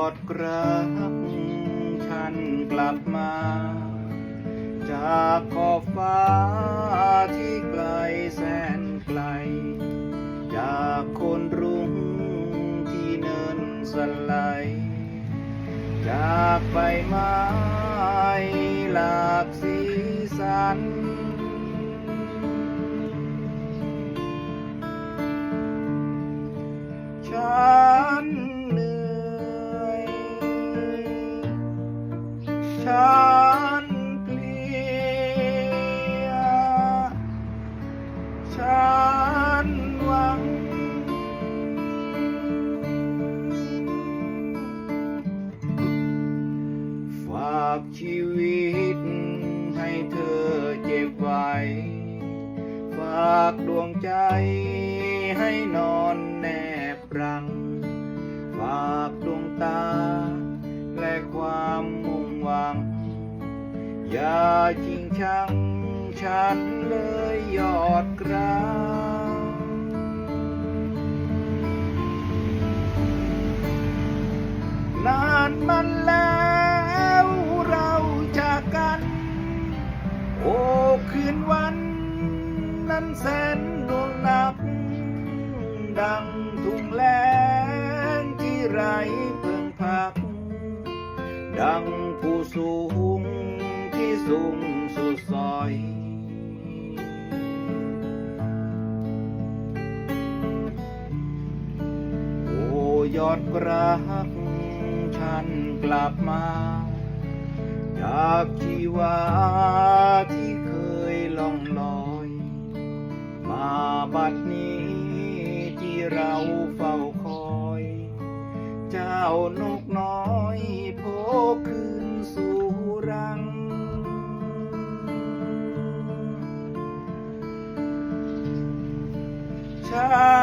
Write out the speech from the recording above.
อดกรักฉันกลับมา จากขอบฟ้าที่ไกลแสนไกล จากคนรุ้งที่เนินสลด์จากใบไม้หลากสีสันากชีวิต ให้เธอเจ็บไว้ ฝากดวงใจให้นอนแนบรัง ฝากดวงตา และความมุ่งหวัง อย่าจริงชังฉันเลยยอดกรานานมันแล้ว คืนวัน นั้นแสนดวงนับ ดังทุ่งแล้งที่ไรเพิ่งพัก ดังผู้สูงที่สูงสุดซอยโอ้ยอดรักฉันกลับมา จากชีวา บัดนี้ที่เราเฝ้าคอย เจ้านกน้อยโผขึ้นสู่รัง ชา